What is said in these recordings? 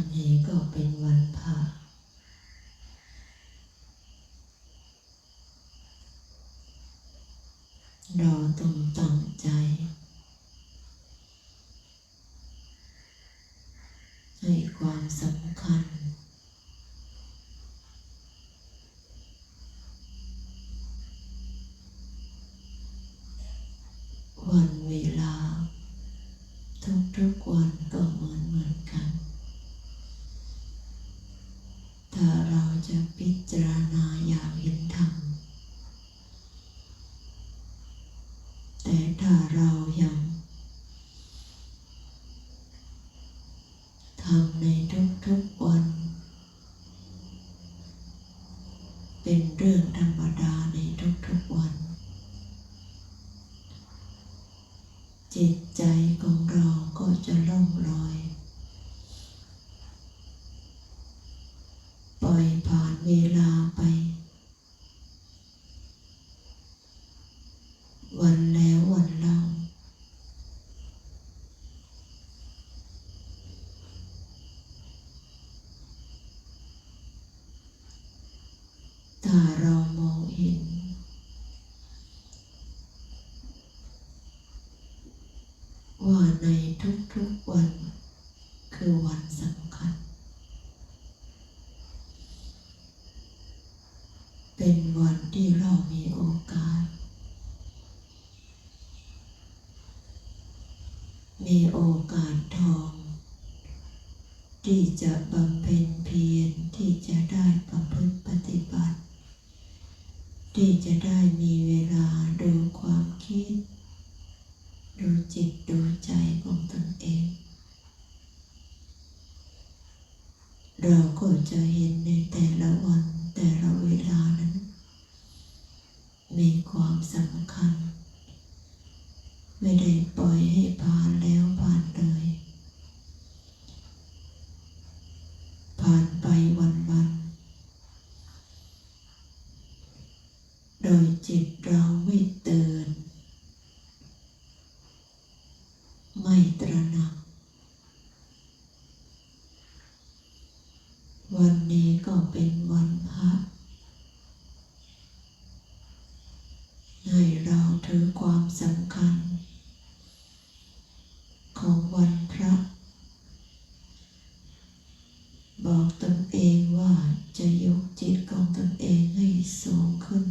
วันนี้ก็เป็นวันพระเราต้องตั้งใจ ให้ความสำคัญ วันเวลา ทุกๆวันก็เหมือนเหมือนกัน ถ้าเราจะพิจารณาอย่างเห็นธรรม แต่ถ้าเรายังทำในทุกๆวัน เป็นเรื่องธรรมดาในทุกๆวัน จิตใจของเราก็จะล่องลอย ปล่อยผ่านเวลาไป วันแล้ววันเล่า ถ้าเรามองเห็น ว่าในทุกๆวันคือวันสำคัญ เป็นวันที่เรามีโอกาส มีโอกาสทอง ที่ จะบำเพ็ญเพียรที่จะได้ประพฤติปฏิบัติ ที่จะได้มีเวลาดูความคิด ดูจิตดูใจของตนเอง เราก็จะเห็นในแต่ละวันแต่ละเวลานั้น มีความสำคัญ ไม่ได้ปล่อยให้ผ่านแล้วผ่านเลย ผ่านไปวันวัน โดยจิตเราไม่ตื่น ไม่ตระหนัก วันนี้ก็เป็นวันพระให้เราถือความสำคัญ ของวันพระ บอกตนเองว่าจะยกจิตของตนเองให้สูงขึ้น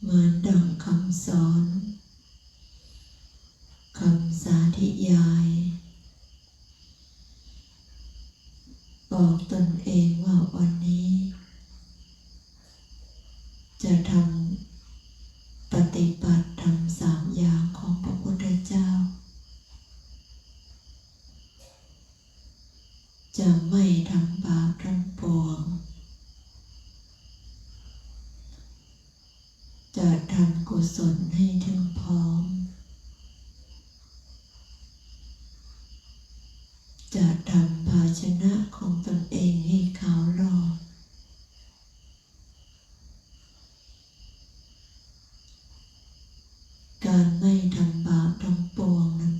เหมือนดังคำสอน คำสาธยาย บอกตนเองว่าวันนี้ จะทำปฏิบัติทำสามอย่างของพระพุทธเจ้า จะไม่ทำบาปทั้งปวง จะทำกุศ ลให้ถึงพร้อม จะทำภาชนะของตนเองให้ขาวรอบการไม่ทำบาปทั้งปวงนั้น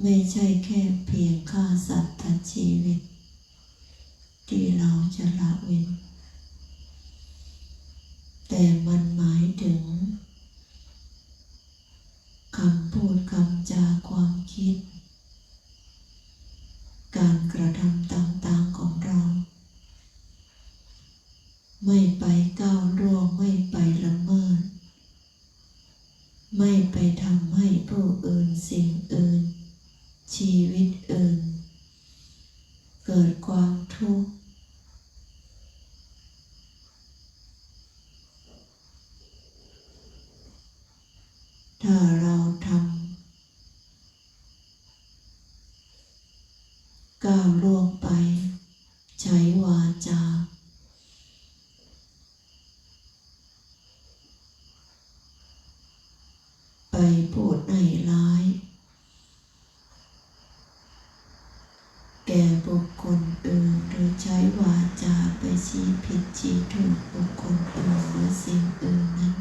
ไม่ใช่แค่เพียงฆ่าสัตว์ทัดชีวิต ที่เราจะละเว้น แต่มันหมายถึงคำพูดคำจาความคิด การกระทำต่างๆของเรา ไม่ไปก้าวล่วงไม่ไปละเมิด ไม่ไปทำให้ผู้อื่นสิ่งอื่น ชีวิตอื่น เกิดความทุกข์ ถ้าเราทำก้าวล่วงไป ใช้วาจา ไปพูดในร้าย แก่บุคคลอื่นหรือใช้วาจาไปชี้ผิดชี้ถูกบุคคลอื่นหรือสิ่งอื่นนั้น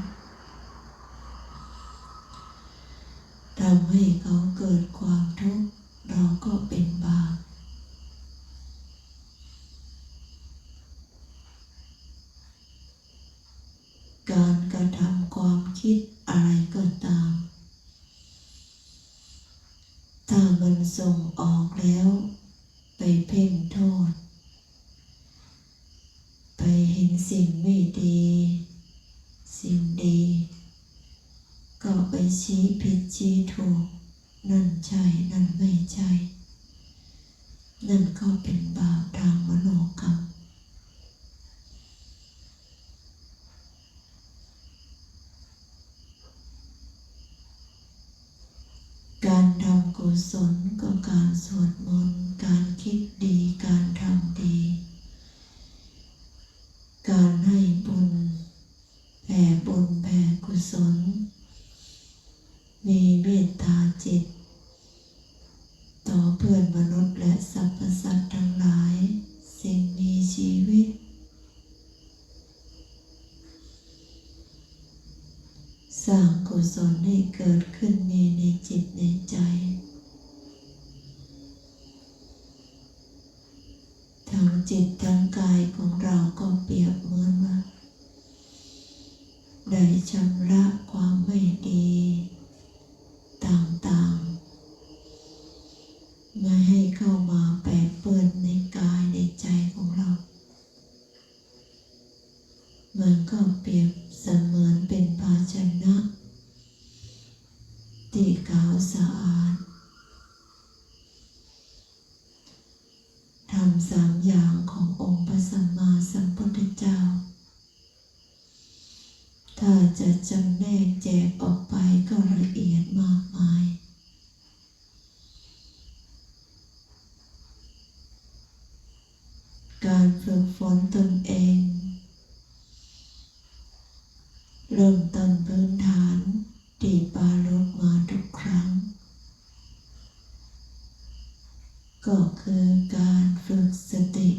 ทำให้เขาเกิดความทุกข์เราก็เป็นบาป การกระทำ คิดอะไรก็ตาม ถ้ามันส่งออกแล้ว ไปเพ่งโทษ ไปเห็นสิ่งไม่ดี สิ่งดี ก็ไปชี้ผิดชี้ถูก นั่นใช่ นั่นไม่ใช่ นั่นก็เป็นบาปทางมโนกรรม การทำกุ ศลก็การสวดมนต์การคิดดีการทำดี การให้บุญแผ่บุญแผ่กุศล มีเมตตาจิต ต่อเพื่อนมนุษย์และสรรพสัตว์ทั้งหลาย สิ่งมีชีวิต สร้างกุศลให้เกิดขึ้นมีในจิตในใจ ทั้ง จิตทั้งกายของเราก็เปรียบเหมือนว่าได้ชำระความไม่ดี ต่างๆ ไม่ให้เข้ามาแปดเปื้อนในกายในใจของเรา มันก็เปรียบเสมือนเป็นภาชนะ ที่ขาวสะอาดทำสามอย่างขององค์พระสัมมาสัมพุทธเจ้า ถ้า จะจำแนกแจกออกไปก็ละเอียดมากมาย การฝึกฝนตนเอง เริ่มต้นพื้นฐานที่ปาลดมาทุกครั้ง ก็คือการฝึกสติ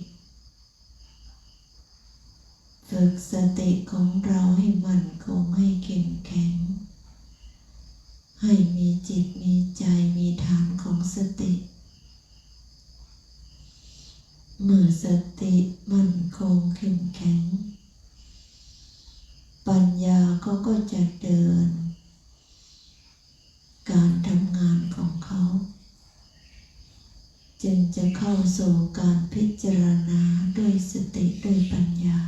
ฝึกสติของเราให้มั่นคงให้เข้มแข็ง ให้มีจิตมีใจมีฐานของสติ เมื่อ สติมั่นคงเข้มแข็ง ปัญญาเขาก็จะเดิน การทำงานของเขา จึงจะเข้าสู่การพิจารณาด้วยสติด้วยปัญญา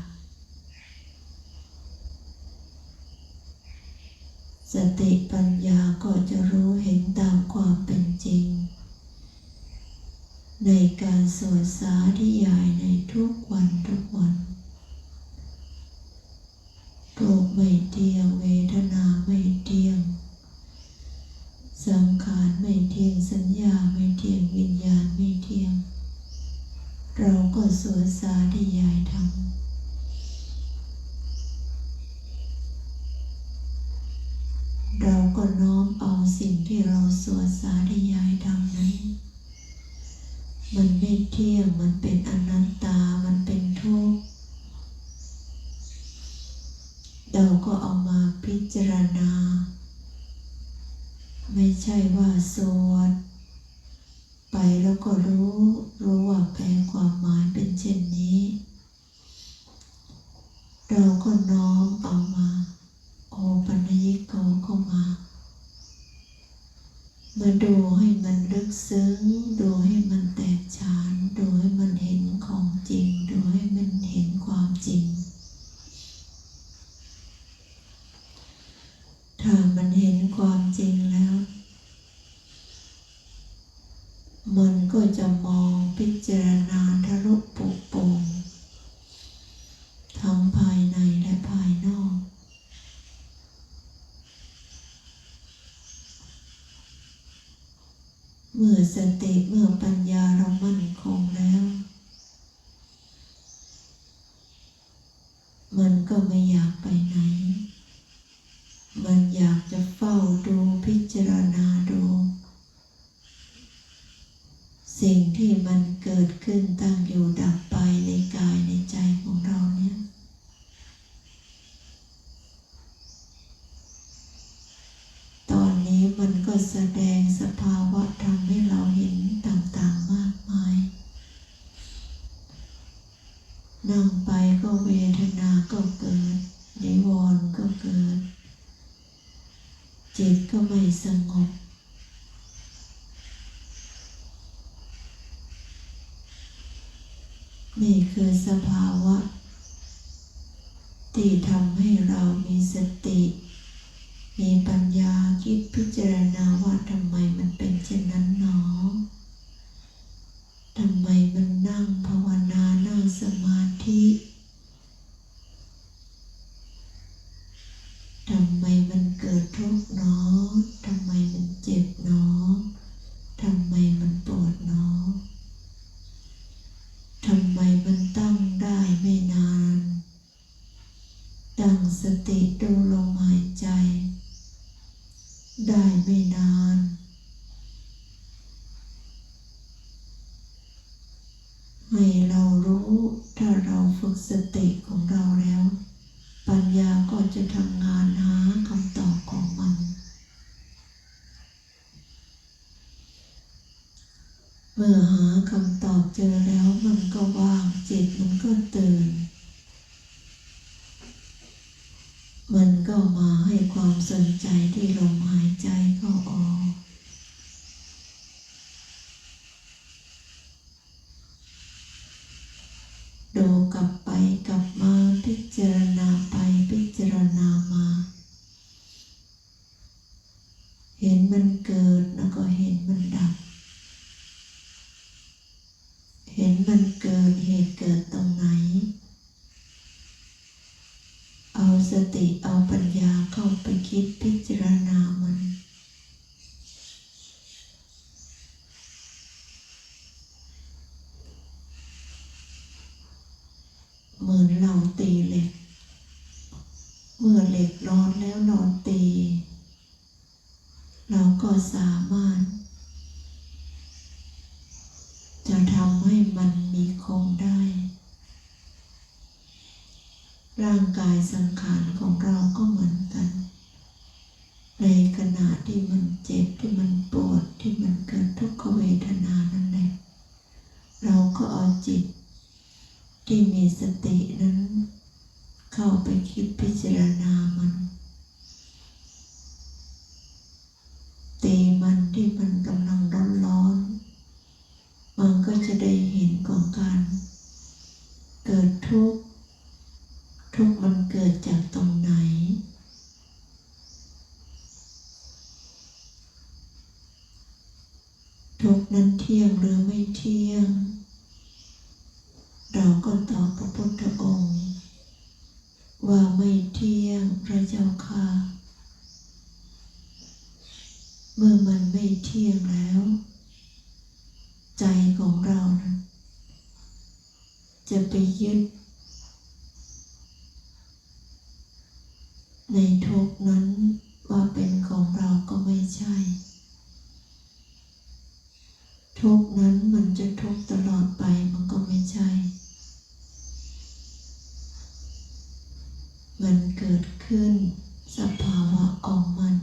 สติปัญญาก็จะรู้เห็นตามความเป็น ในการสวดสาธยายในทุกวันทุกวันโรูปไม่เที่ยงเวทนาไม่เที่ยง สังขารไม่เที่ยงสัญญาไม่เที่ยงวิญญาณไม่เที่ยง เราก็สวดสาธยายธรรมเราก็น้อมเอาสิ่งที่เราสวดสาธยาย ไม่เที่ยง มันเป็นอนัตตา มันเป็นทุกข์ เราก็เอามาพิจารณา ไม่ใช่ว่าสวดไปแล้วก็รู้ รู้ว่าแปลความหมายเป็นเช่นนี้ เราก็น้อมเอามา โอปัญญิโกเข้ามา มาดูให้มันลึกซึ้งดูให้มันแตกฉาน ดูให้มันเห็นของจริง ดูให้มันเห็นความจริง ถ้ามันเห็นความจริงแล้ว มันก็ จะมองพิจารณาทะลุปุโปรงทั้งภายในและภายนอก เมื่อสติเมื่อปัญญาเรามั่นคงแล้ว มันก็ไม่อยากไปไหนันก็แสดงสภาวะทำให้เราเห็นต่างๆมากมาย นั่งไปก็เวทนาก็เกิด นิวรณ์ก็เกิด จิตก็ไม่สงบนี่คือสภาวะ ที่ทำให้เรามีสติ มีปัญญาคิดพิจารณาว่าทำไมมันเป็นเช่นนั้นหนอทำไมมันนั่งภาวนานั่งสมาธิทำไมมันเกิดทุกข์หนอทำไมมันเจ็บหนอทำไมมันปวดหนอทำไมมันตั้งได้ไม่นาน ตั้งสติดูลมหายใจ ได้ไม่นาน ให้เรารู้ถ้าเราฝึกสติของเราแล้ว ปัญญาก็จะทำงานหาคำตอบของมัน เมื่อหาคำตอบเจอแล้วมันก็ว่างจิตมันก็ตื่น มันก็มาให้ความสนใจที่ลมหายใจเข้าออก ดูกลับไปกลับมาพิจารณาไปพิจารณามา เห็นมันเกิดแล้วก็เห็นมันดับ เห็นมันเกิดเหตุเกิดตรงไหน เอาส ติเอาปัญญาเข้าไปคิดพิจารณามัน เหมือนเราตีเหล็ก เมื่อเหล็กร้อนแล้วนอนตี เราก็สามารถ จะทำให้มันมีคงได้ ร่างกายสังขารของเราก็เหมือนกัน ในขณะที่มันเจ็บที่มันปวดที่มันเกิดทุกขเวทนานั่นแหละเราก็เอาจิต ที่มีสตินั้น เข้าไปคิดพิจารณามัน ตีมันที่มันกำลังร้อนร้อนๆมันก็จะได้เห็นของการ เกิดทุกข์ ทุกข์มันเกิดจากตรงไหน ทุกข์นั้นเที่ยงหรือไม่เที่ยง เราก็ตอบพระพุทธองค์ ว่าไม่เที่ยงพระเจ้าค่ะ เมื่อมันไม่เที่ยงแล้ว ใจของเรานะจะไปยึด ในทุกนั้นว่าเป็นของเราก็ไม่ใช่ ทุกนั้นมันจะทุกตลอดไปมันก็ไม่ใช่ มันเกิดขึ้นสภาวะของมัน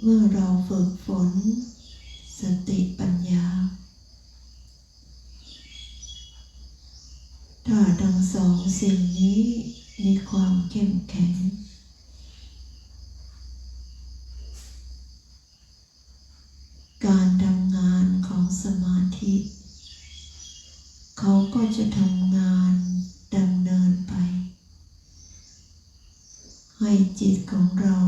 เมื่อเราฝึกฝน สติปัญญา ถ้าทั้งสองสิ่งนี้มีความเข้มแข็ง การทำงานของสมาธิ เขาก็ จะทำงานดำเนินไป ให้จิตของเรา